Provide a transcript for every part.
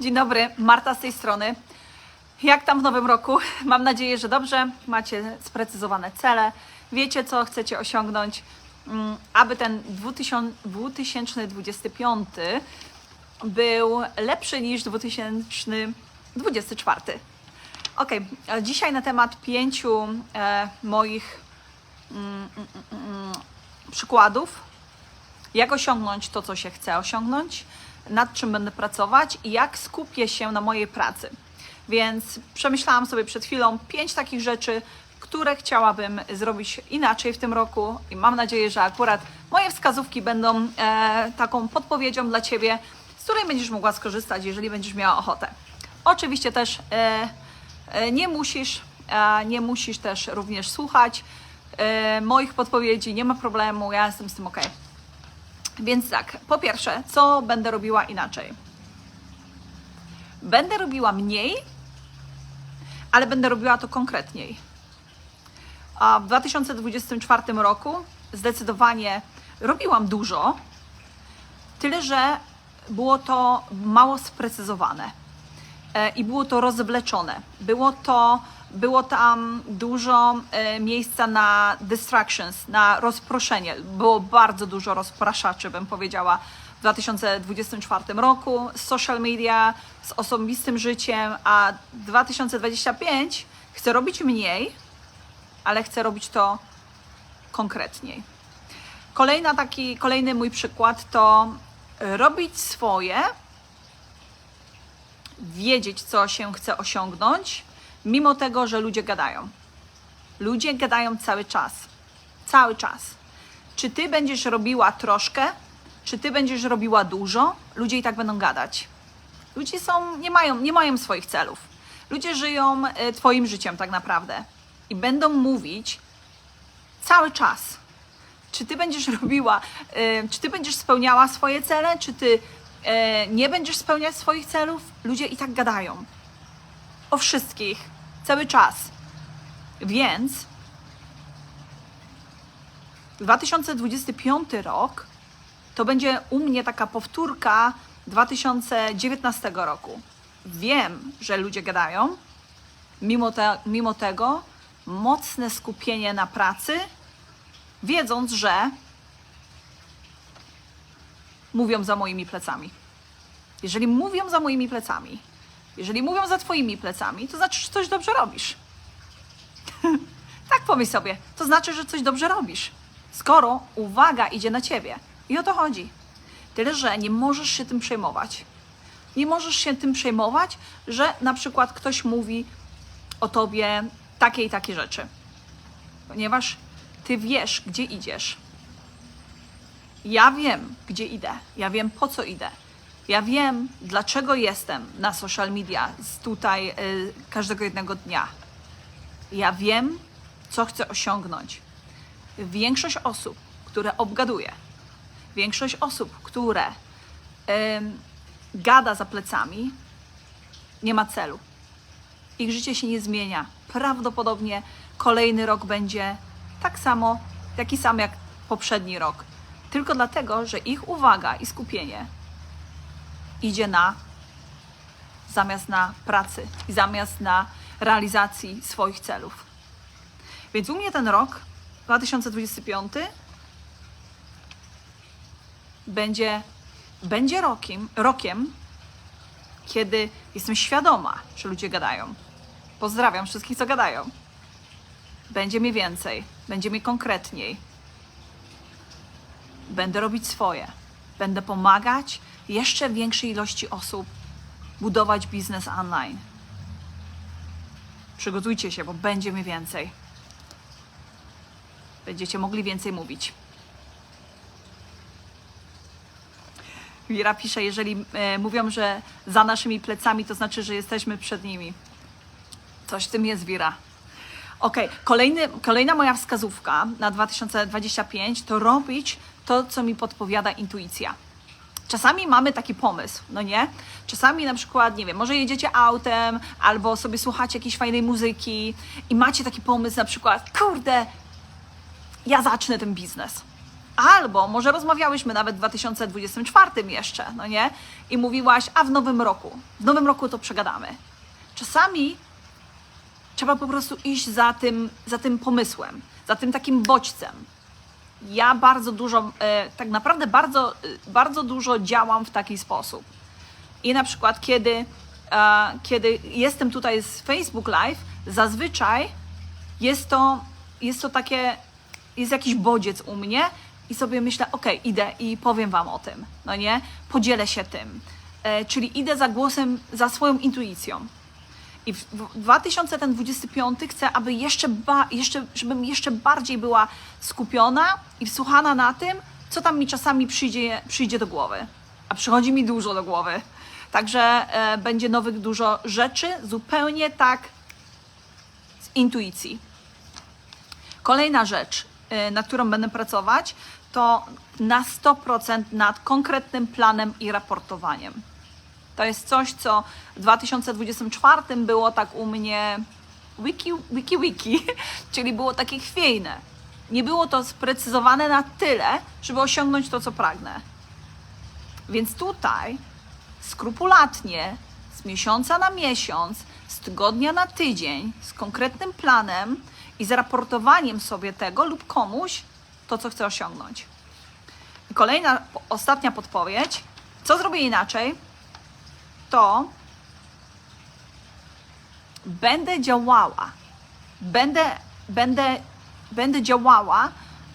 Dzień dobry, Marta z tej strony. Jak tam w nowym roku? Mam nadzieję, że dobrze. Macie sprecyzowane cele, wiecie co chcecie osiągnąć, mm, aby ten 2000 2025 był lepszy niż 2024. Ok, dzisiaj na temat pięciu e, moich mm, mm, mm, mm, przykładów, jak osiągnąć to, co się chce osiągnąć, nad czym będę pracować i jak skupię się na mojej pracy. Więc przemyślałam sobie przed chwilą pięć takich rzeczy, które chciałabym zrobić inaczej w tym roku i mam nadzieję, że akurat moje wskazówki będą e, taką podpowiedzią dla Ciebie, z której będziesz mogła skorzystać, jeżeli będziesz miała ochotę. Oczywiście też e, e, nie musisz, e, nie musisz też również słuchać e, moich podpowiedzi, nie ma problemu, ja jestem z tym ok. Więc tak, po pierwsze, co będę robiła inaczej? Będę robiła mniej, ale będę robiła to konkretniej. A w 2024 roku zdecydowanie robiłam dużo, tyle że było to mało sprecyzowane e, i było to rozwleczone. Było to, było tam dużo e, miejsca na distractions, na rozproszenie. Było bardzo dużo rozpraszaczy, bym powiedziała, w 2024 roku z social media, z osobistym życiem, a 2025 chcę robić mniej, ale chcę robić to konkretniej. Kolejna taki, kolejny mój przykład to robić swoje, wiedzieć, co się chce osiągnąć, mimo tego, że ludzie gadają. Ludzie gadają cały czas. Cały czas. Czy ty będziesz robiła troszkę, czy ty będziesz robiła dużo, ludzie i tak będą gadać. Ludzie są, nie mają, nie mają swoich celów. Ludzie żyją e, twoim życiem tak naprawdę i będą mówić cały czas. Czy ty będziesz robiła, e, czy ty będziesz spełniała swoje cele, czy ty e, nie będziesz spełniać swoich celów? Ludzie i tak gadają. O wszystkich, cały czas. Więc 2025 rok to będzie u mnie taka powtórka 2019 roku. Wiem, że ludzie gadają, mimo, te, mimo tego mocne skupienie na pracy, wiedząc, że mówią za moimi plecami. Jeżeli mówią za moimi plecami, jeżeli mówią za Twoimi plecami, to znaczy, że coś dobrze robisz. tak pomyśl sobie, to znaczy, że coś dobrze robisz. Skoro uwaga idzie na Ciebie. I o to chodzi. Tyle, że nie możesz się tym przejmować. Nie możesz się tym przejmować, że na przykład ktoś mówi o tobie takie i takie rzeczy. Ponieważ ty wiesz, gdzie idziesz. Ja wiem, gdzie idę. Ja wiem, po co idę. Ja wiem, dlaczego jestem na social media tutaj y, każdego jednego dnia. Ja wiem, co chcę osiągnąć. Większość osób, które obgaduję, większość osób, które gada za plecami, nie ma celu. Ich życie się nie zmienia. Prawdopodobnie kolejny rok będzie tak samo, taki sam jak poprzedni rok. Tylko dlatego, że ich uwaga i skupienie idzie na zamiast na pracy i zamiast na realizacji swoich celów. Więc u mnie ten rok 2025 będzie, będzie rokiem, rokiem, kiedy jestem świadoma, że ludzie gadają. Pozdrawiam wszystkich, co gadają. Będzie mi więcej, będzie mi konkretniej. Będę robić swoje. Będę pomagać jeszcze większej ilości osób budować biznes online. Przygotujcie się, bo będzie mi więcej. Będziecie mogli więcej mówić. Wira pisze, jeżeli e, mówią, że za naszymi plecami, to znaczy, że jesteśmy przed nimi. Coś w tym jest, Wira. Ok, Kolejny, kolejna moja wskazówka na 2025 to robić to, co mi podpowiada intuicja. Czasami mamy taki pomysł, no nie? Czasami na przykład, nie wiem, może jedziecie autem albo sobie słuchacie jakiejś fajnej muzyki i macie taki pomysł na przykład, kurde, ja zacznę ten biznes. Albo może rozmawiałyśmy nawet w 2024 jeszcze, no nie? I mówiłaś, a w nowym roku, w nowym roku to przegadamy. Czasami trzeba po prostu iść za tym, za tym pomysłem, za tym takim bodźcem. Ja bardzo dużo, e, tak naprawdę bardzo, e, bardzo dużo działam w taki sposób. I na przykład, kiedy, e, kiedy jestem tutaj z Facebook Live, zazwyczaj jest to, jest to takie, jest jakiś bodziec u mnie i sobie myślę, ok, idę i powiem Wam o tym, no nie? Podzielę się tym. Czyli idę za głosem, za swoją intuicją. I w w 2025 chcę, aby jeszcze, ba, jeszcze, żebym jeszcze bardziej była skupiona i wsłuchana na tym, co tam mi czasami przyjdzie, przyjdzie do głowy. A przychodzi mi dużo do głowy. Także e, będzie nowych dużo rzeczy, zupełnie tak z intuicji. Kolejna rzecz, y, nad którą będę pracować, to na 100% nad konkretnym planem i raportowaniem. To jest coś, co w 2024 było tak u mnie wiki, wiki, wiki, czyli było takie chwiejne. Nie było to sprecyzowane na tyle, żeby osiągnąć to, co pragnę. Więc tutaj skrupulatnie, z miesiąca na miesiąc, z tygodnia na tydzień, z konkretnym planem i z raportowaniem sobie tego lub komuś to, co chcę osiągnąć. I kolejna, ostatnia podpowiedź. Co zrobię inaczej? To będę działała. Będę, będę, będę działała,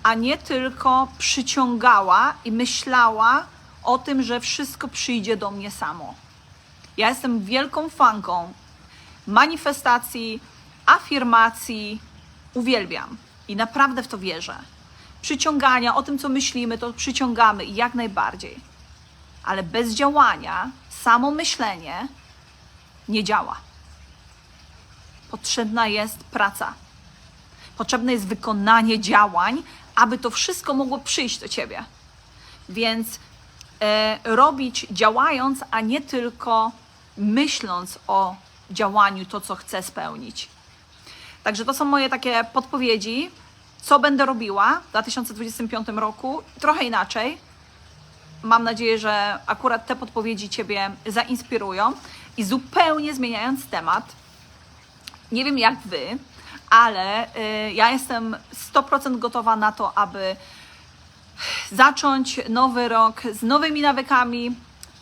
a nie tylko przyciągała i myślała o tym, że wszystko przyjdzie do mnie samo. Ja jestem wielką fanką manifestacji, afirmacji, uwielbiam i naprawdę w to wierzę. Przyciągania, o tym co myślimy, to przyciągamy i jak najbardziej. Ale bez działania, samo myślenie nie działa. Potrzebna jest praca. Potrzebne jest wykonanie działań, aby to wszystko mogło przyjść do ciebie. Więc e, robić działając, a nie tylko myśląc o działaniu, to co chcę spełnić. Także to są moje takie podpowiedzi, co będę robiła w 2025 roku. Trochę inaczej. Mam nadzieję, że akurat te podpowiedzi Ciebie zainspirują. I zupełnie zmieniając temat, nie wiem jak Wy, ale y, ja jestem 100% gotowa na to, aby zacząć nowy rok z nowymi nawykami,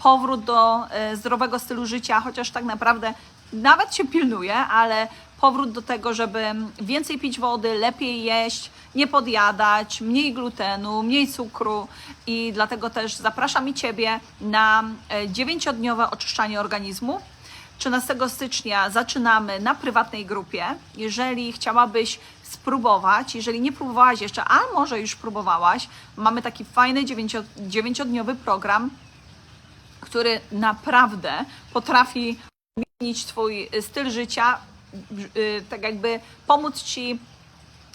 powrót do e, zdrowego stylu życia, chociaż tak naprawdę nawet się pilnuję, ale powrót do tego, żeby więcej pić wody, lepiej jeść, nie podjadać, mniej glutenu, mniej cukru i dlatego też zapraszam i Ciebie na e, dziewięciodniowe oczyszczanie organizmu. 13 stycznia zaczynamy na prywatnej grupie. Jeżeli chciałabyś spróbować, jeżeli nie próbowałaś jeszcze, a może już próbowałaś, mamy taki fajny dziewięcio- dziewięciodniowy program, który naprawdę potrafi zmienić Twój styl życia, tak jakby pomóc Ci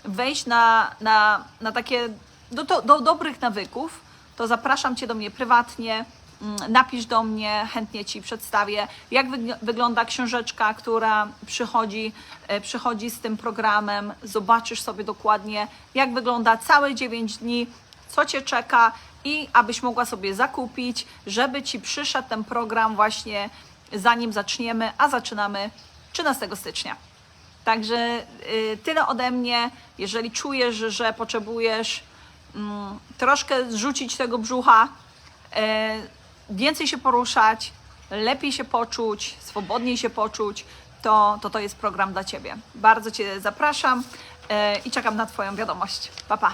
wejść na, na, na takie do, do, do dobrych nawyków, to zapraszam Cię do mnie prywatnie. mm, Napisz do mnie, chętnie Ci przedstawię, jak wygl- wygląda książeczka, która przychodzi, e, przychodzi z tym programem. Zobaczysz sobie dokładnie, jak wygląda całe 9 dni, co Cię czeka i abyś mogła sobie zakupić, żeby Ci przyszedł ten program właśnie zanim zaczniemy, a zaczynamy 13 stycznia. Także y, tyle ode mnie. Jeżeli czujesz, że potrzebujesz mm, troszkę zrzucić tego brzucha, e, więcej się poruszać, lepiej się poczuć, swobodniej się poczuć, to to, to jest program dla Ciebie. Bardzo Cię zapraszam e, i czekam na Twoją wiadomość. Pa, pa.